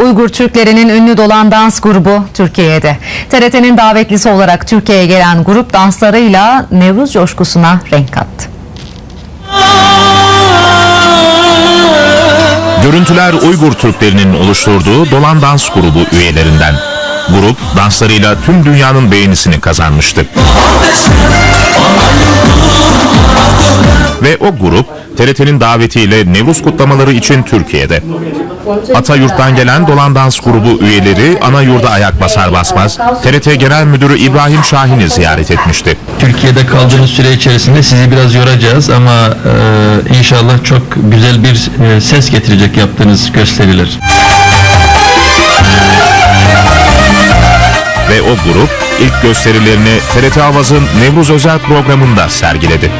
Uygur Türklerinin ünlü dolan dans grubu Türkiye'de. TRT'nin davetlisi olarak Türkiye'ye gelen grup danslarıyla Nevruz coşkusuna renk kattı. Görüntüler Uygur Türklerinin oluşturduğu Dolan Dans grubu üyelerinden. Grup danslarıyla tüm dünyanın beğenisini kazanmıştı. Ve o grup TRT'nin davetiyle Nevruz kutlamaları için Türkiye'de. Atayurt'tan gelen Dolan Dans grubu üyeleri ana yurda ayak basar basmaz TRT Genel Müdürü İbrahim Şahin'i ziyaret etmişti. Türkiye'de kaldığınız süre içerisinde sizi biraz yoracağız ama e, inşallah çok güzel bir e, ses getirecek yaptığınız gösteriler. Ve o grup ilk gösterilerini TRT Avaz'ın Nevruz özel programında sergiledi.